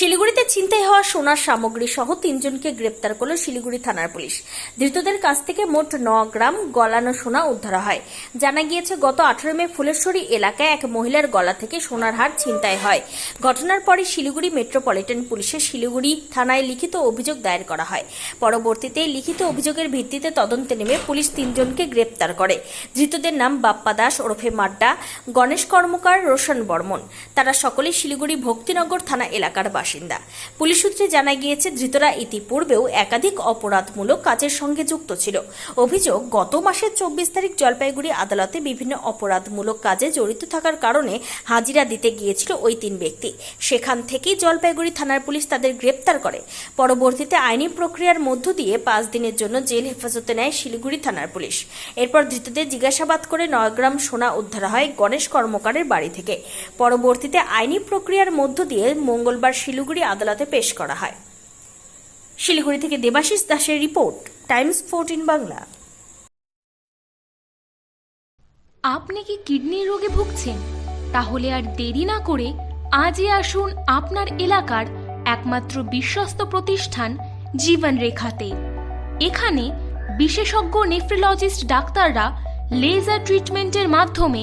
শিলিগুড়িতে ছিনতাই হওয়া সোনার সামগ্রী সহ তিনজনকে গ্রেপ্তার করল শিলিগুড়ি থানার পুলিশ। ধৃতদের কাছ থেকে মোট ন গ্রাম গলানো সোনা উদ্ধার হয়। জানা গিয়েছে, গত আঠারো মে ফুলেশ্বরী এলাকায় এক মহিলার গলা থেকে সোনার হার ছিনতাই হয়। ঘটনার পরে শিলিগুড়ি মেট্রোপলিটন পুলিশের শিলিগুড়ি থানায় লিখিত অভিযোগ দায়ের করা হয়। পরবর্তীতে লিখিত অভিযোগের ভিত্তিতে তদন্তে নেমে পুলিশ তিনজনকে গ্রেপ্তার করে। ধৃতদের নাম বাপ্পা দাস ওরফে মাড্ডা, গণেশ কর্মকার, রোশন বর্মন। তারা সকলেই শিলিগুড়ি ভক্তিনগর থানা এলাকার বাসিন্দা। পুলিশ সূত্রে জানা গিয়েছে, ধৃতরা ইতিপূর্বেও একাধিক অপরাধমূলক কাজের সঙ্গে যুক্ত ছিল। অভিযোগ, গত মাসের চব্বিশ তারিখ জলপাইগুড়ি আদালতে বিভিন্ন অপরাধমূলক কাজে জড়িত থাকার কারণে হাজিরা দিতে গিয়েছিল ওই তিন ব্যক্তি। সেখান থেকেই জলপাইগুড়ি থানার পুলিশ তাদের গ্রেপ্তার করে। পরবর্তীতে আইনি প্রক্রিয়ার মধ্য দিয়ে পাঁচ দিনের জন্য জেল হেফাজতে নেয় শিলিগুড়ি থানার পুলিশ। এরপর ধৃতদের জিজ্ঞাসাবাদ করে নয়গ্রাম সোনা উদ্ধার হয় গণেশ কর্মকারের বাড়ি থেকে। পরবর্তীতে আইনি প্রক্রিয়ার মধ্য দিয়ে মঙ্গলবার শিলিগুড়ি আদালতে পেশ করা হয়। শিলিগুড়ি থেকে দেবাশিস দাসের রিপোর্ট, টাইমস ফোরটিন বাংলা। আপনি কি কিডনির রোগে ভুগছেন? তাহলে আর দেরি না করে আজই আসুন আপনার এলাকার একমাত্র বিশ্বস্ত প্রতিষ্ঠান জীবন রেখাতে এখানে বিশেষজ্ঞ নেফ্রোলজিস্ট ডাক্তাররা লেজার ট্রিটমেন্টের মাধ্যমে